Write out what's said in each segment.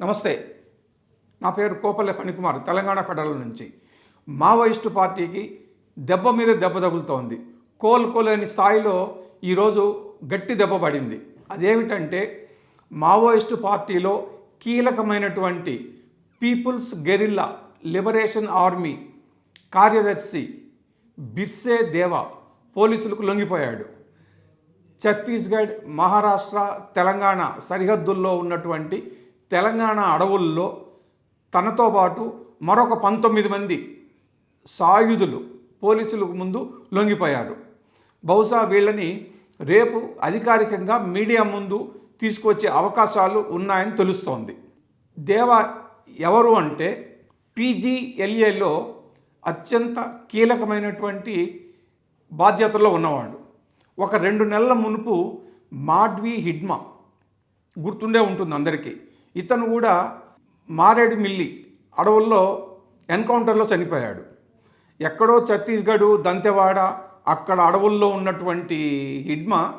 నమస్తే. నా పేరు కోపల్లె ఫణికుమార్ తెలంగాణ ఫెడరల్ నుంచి. మావోయిస్టు పార్టీకి దెబ్బ మీద దెబ్బ తగులుతోంది. కోలుకోలేని స్థాయిలో ఈరోజు గట్టి దెబ్బ పడింది. అదేమిటంటే మావోయిస్టు పార్టీలో కీలకమైనటువంటి పీపుల్స్ గెరిల్లా లిబరేషన్ ఆర్మీ కార్యదర్శి బిర్సే దేవా పోలీసులకు లొంగిపోయాడు. ఛత్తీస్గఢ్ మహారాష్ట్ర తెలంగాణ సరిహద్దుల్లో ఉన్నటువంటి తెలంగాణ అడవుల్లో తనతో పాటు మరొక పంతొమ్మిది మంది సాయుధులు పోలీసులకు ముందు లొంగిపోయారు. బహుశా వీళ్ళని రేపు అధికారికంగా మీడియా ముందు తీసుకొచ్చే అవకాశాలు ఉన్నాయని తెలుస్తోంది. దేవ ఎవరు అంటే పీజీఎల్ఏలో అత్యంత కీలకమైనటువంటి బాధ్యతల్లో ఉన్నవాడు. ఒక రెండు నెలల మునుపు మాడ్వి హిడ్మా గుర్తుండే ఉంటుంది అందరికీ. ఇతను కూడా మారేడుమిల్లి అడవుల్లో ఎన్కౌంటర్లో చనిపోయాడు. ఎక్కడో ఛత్తీస్గఢ్ దంతెవాడ అక్కడ అడవుల్లో ఉన్నటువంటి హిడ్మా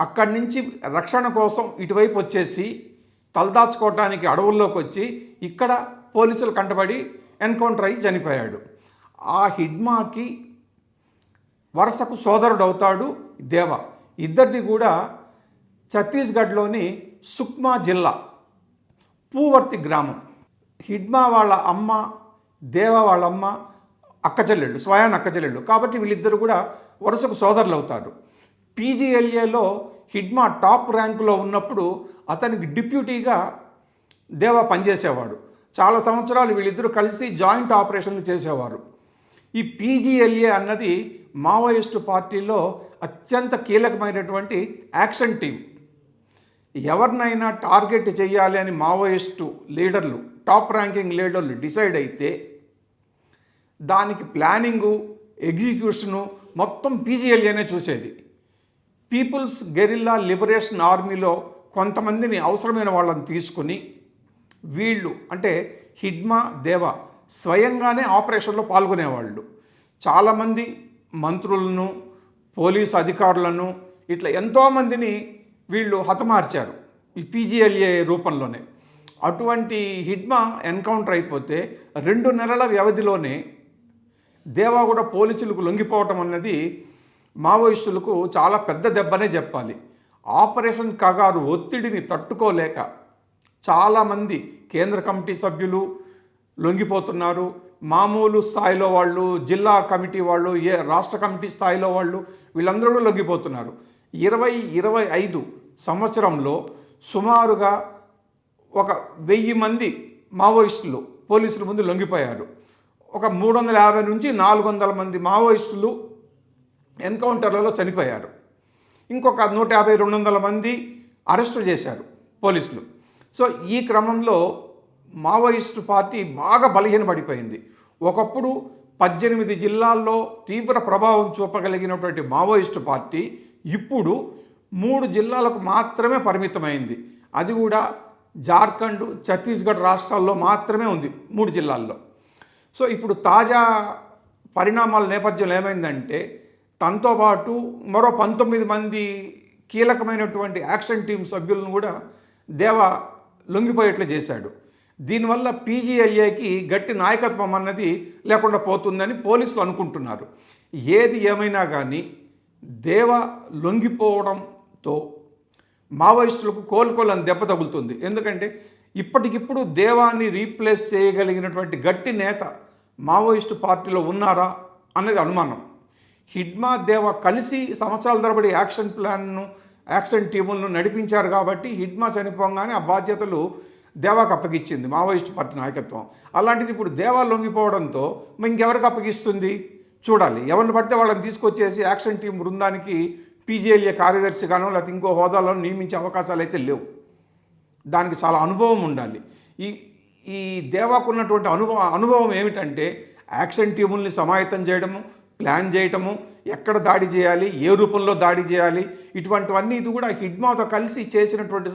అక్కడి నుంచి రక్షణ కోసం ఇటువైపు వచ్చేసి తలదాచుకోవటానికి అడవుల్లోకి వచ్చి ఇక్కడ పోలీసులు కంటబడి ఎన్కౌంటర్ అయ్యి చనిపోయాడు. ఆ హిడ్మాకి వరుసకు సోదరుడు అవుతాడు దేవ. ఇద్దరిది కూడా ఛత్తీస్గఢ్లోని సుక్మా జిల్లా పూవర్తి గ్రామం. హిడ్మా వాళ్ళ అమ్మ దేవ వాళ్ళ అమ్మ అక్కచెల్లెళ్ళు స్వయాన్ అక్కచెల్లెళ్ళు కాబట్టి వీళ్ళిద్దరు కూడా వరుసకు సోదరులు అవుతారు పీజీఎల్ఏలో హిడ్మా టాప్ ర్యాంకులో ఉన్నప్పుడు అతనికి డిప్యూటీగా దేవ పనిచేసేవాడు. చాలా సంవత్సరాలు వీళ్ళిద్దరూ కలిసి జాయింట్ ఆపరేషన్లు చేసేవారు. ఈ పీజీఎల్ఏ అన్నది మావోయిస్టు పార్టీలో అత్యంత కీలకమైనటువంటి యాక్షన్ టీం ఎవరినైనా టార్గెట్ చేయాలి అని మావోయిస్టు లీడర్లు టాప్ ర్యాంకింగ్ లీడర్లు డిసైడ్ అయితే దానికి ప్లానింగు ఎగ్జిక్యూషను మొత్తం పీజీఎల్ఏనే చూసేది. పీపుల్స్ గెరిల్లా లిబరేషన్ ఆర్మీలో కొంతమందిని అవసరమైన వాళ్ళని తీసుకుని వీళ్ళు అంటే హిడ్మా దేవ స్వయంగానే ఆపరేషన్లో పాల్గొనేవాళ్ళు. చాలామంది మంత్రులను పోలీస్ అధికారులను ఇట్లా ఎంతోమందిని వీళ్ళు హతమార్చారు ఈ పీజీఎల్ఏ రూపంలోనే. అటువంటి హిడ్మా ఎన్కౌంటర్ అయిపోతే రెండు నెలల వ్యవధిలోనే దేవాగూడ పోలీసులకు లొంగిపోవటం అన్నది మావోయిస్టులకు చాలా పెద్ద దెబ్బనే చెప్పాలి. ఆపరేషన్ కగారు ఒత్తిడిని తట్టుకోలేక చాలామంది కేంద్ర కమిటీ సభ్యులు లొంగిపోతున్నారు. మామూలు స్థాయిలో వాళ్ళు జిల్లా కమిటీ వాళ్ళు ఏ రాష్ట్ర కమిటీ స్థాయిలో వాళ్ళు వీళ్ళందరూ లొంగిపోతున్నారు. ఇరవై ఇరవై ఐదు సంవత్సరంలో సుమారుగా ఒక వెయ్యి మంది మావోయిస్టులు పోలీసుల ముందు లొంగిపోయారు. ఒక మూడు వందల యాభై నుంచి నాలుగు వందల మంది మావోయిస్టులు ఎన్కౌంటర్లలో చనిపోయారు. ఇంకొక నూట యాభై రెండు వందల మంది అరెస్టు చేశారు పోలీసులు. సో ఈ క్రమంలో మావోయిస్టు పార్టీ బాగా బలహీనపడిపోయింది. ఒకప్పుడు పద్దెనిమిది జిల్లాల్లో తీవ్ర ప్రభావం చూపగలిగినటువంటి మావోయిస్టు పార్టీ ఇప్పుడు మూడు జిల్లాలకు మాత్రమే పరిమితమైంది. అది కూడా జార్ఖండ్ ఛత్తీస్గఢ్ రాష్ట్రాల్లో మాత్రమే ఉంది మూడు జిల్లాల్లో. సో ఇప్పుడు తాజా పరిణామాల నేపథ్యంలో ఏమైందంటే తనతో పాటు మరో పంతొమ్మిది మంది కీలకమైనటువంటి యాక్షన్ టీం సభ్యులను కూడా దేవ లొంగిపోయేట్లు చేశాడు. దీనివల్ల పీజీఐఏకి గట్టి నాయకత్వం అన్నది లేకుండా పోతుందని పోలీసులు అనుకుంటున్నారు. ఏది ఏమైనా కానీ దేవ లొంగిపోవడంతో మావోయిస్టులకు కోలుకోలేని దెబ్బ తగులుతుంది. ఎందుకంటే ఇప్పటికిప్పుడు దేవాన్ని రీప్లేస్ చేయగలిగినటువంటి గట్టి నేత మావోయిస్టు పార్టీలో ఉన్నారా అనేది అనుమానం. హిడ్మా దేవ కలిసి సంవత్సరాల తరబడి యాక్షన్ ప్లాన్ను యాక్షన్ టీములను నడిపించారు కాబట్టి హిడ్మా చనిపోగానే ఆ బాధ్యతలు దేవాకు అప్పగిచ్చింది మావోయిస్టు పార్టీ నాయకత్వం. అలాంటిది ఇప్పుడు దేవా లొంగిపోవడంతో ఇంకెవరికి అప్పగిస్తుంది? చూడాలి. ఎవరిని పడితే వాళ్ళని తీసుకొచ్చేసి యాక్షన్ టీం బృందానికి పీజీఎల్ఏ కార్యదర్శిగానో లేకపోతే ఇంకో హోదాలో నియమించే అవకాశాలు అయితే లేవు. దానికి చాలా అనుభవం ఉండాలి. ఈ ఈ దేవాకు ఉన్నటువంటి అనుభవం అనుభవం ఏమిటంటే యాక్షన్ టీముల్ని సమాయత్తం చేయడము ప్లాన్ చేయటము ఎక్కడ దాడి చేయాలి ఏ రూపంలో దాడి చేయాలి ఇటువంటివన్నీ ఇది కూడా హిడ్మాతో కలిసి చేసినటువంటి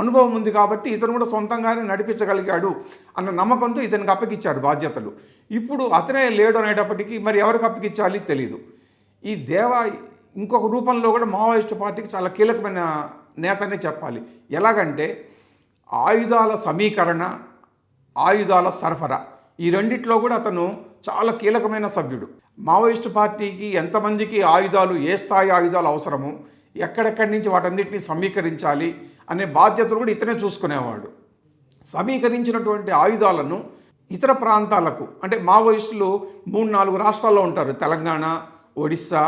అనుభవం ఉంది కాబట్టి ఇతను కూడా సొంతంగానే నడిపించగలిగాడు అన్న నమ్మకంతో ఇతనికి అప్పగిచ్చారు బాధ్యతలు. ఇప్పుడు అతనే లేడు అనేటప్పటికీ మరి ఎవరికి అప్పగించాలి తెలియదు ఈ దేవ ఇంకొక రూపంలో కూడా మావోయిస్టు పార్టీకి చాలా కీలకమైన నేతనే చెప్పాలి. ఎలాగంటే ఆయుధాల సమీకరణ ఆయుధాల సరఫరా ఈ రెండిట్లో కూడా అతను చాలా కీలకమైన సభ్యుడు. మావోయిస్టు పార్టీకి ఎంతమందికి ఆయుధాలు ఏ స్థాయి ఆయుధాలు అవసరము ఎక్కడెక్కడి నుంచి వాటన్నిటిని సమీకరించాలి అనే బాధ్యతలు కూడా ఇతనే చూసుకునేవాడు. సమీకరించినటువంటి ఆయుధాలను ఇతర ప్రాంతాలకు అంటే మావోయిస్టులు మూడు నాలుగు రాష్ట్రాల్లో ఉంటారు. తెలంగాణ ఒడిస్సా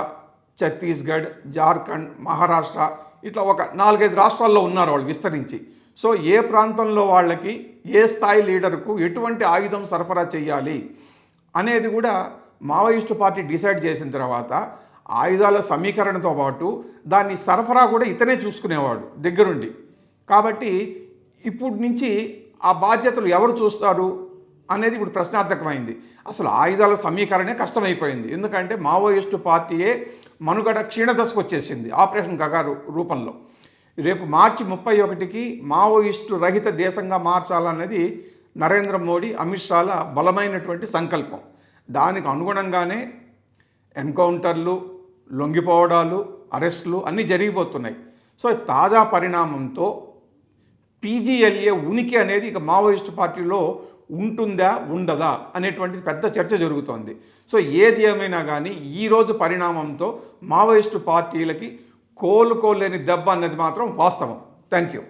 ఛత్తీస్గఢ్ జార్ఖండ్ మహారాష్ట్ర ఇట్లా ఒక నాలుగైదు రాష్ట్రాల్లో ఉన్నారు వాళ్ళు విస్తరించి. సో ఏ ప్రాంతంలో వాళ్ళకి ఏ స్థాయి లీడర్కు ఎటువంటి ఆయుధం సరఫరా చేయాలి అనేది కూడా మావోయిస్టు పార్టీ డిసైడ్ చేసిన తర్వాత ఆయుధాల సమీకరణతో పాటు దాన్ని సరఫరా కూడా ఇతనే చూసుకునేవాడు దగ్గరుండి. కాబట్టి ఇప్పుడు నుంచి ఆ బాధ్యతలు ఎవరు చూస్తారు అనేది ఇప్పుడు ప్రశ్నార్థకమైంది. అసలు ఆయుధాల సమీకరణే కష్టమైపోయింది. ఎందుకంటే మావోయిస్టు పార్టీయే మనుగడ క్షీణదశకు వచ్చేసింది ఆపరేషన్ గగారు రూపంలో. రేపు మార్చి ముప్పై ఒకటికి మావోయిస్టు రహిత దేశంగా మార్చాలన్నది నరేంద్ర మోడీ అమిత్ షాల బలమైనటువంటి సంకల్పం. దానికి అనుగుణంగానే ఎన్కౌంటర్లు లొంగిపోవడాలు అరెస్టులు అన్నీ జరిగిపోతున్నాయి. సో తాజా పరిణామంతో పీజీఎల్ఏ ఉనికి అనేది ఇక మావోయిస్టు పార్టీలో ఉంటుందా ఉండదా అనేటువంటి పెద్ద చర్చ జరుగుతోంది. సో ఏది ఏమైనా కానీ ఈరోజు పరిణామంతో మావోయిస్టు పార్టీలకి కోలుకోలేని దెబ్బ అన్నది మాత్రం వాస్తవం. Thank you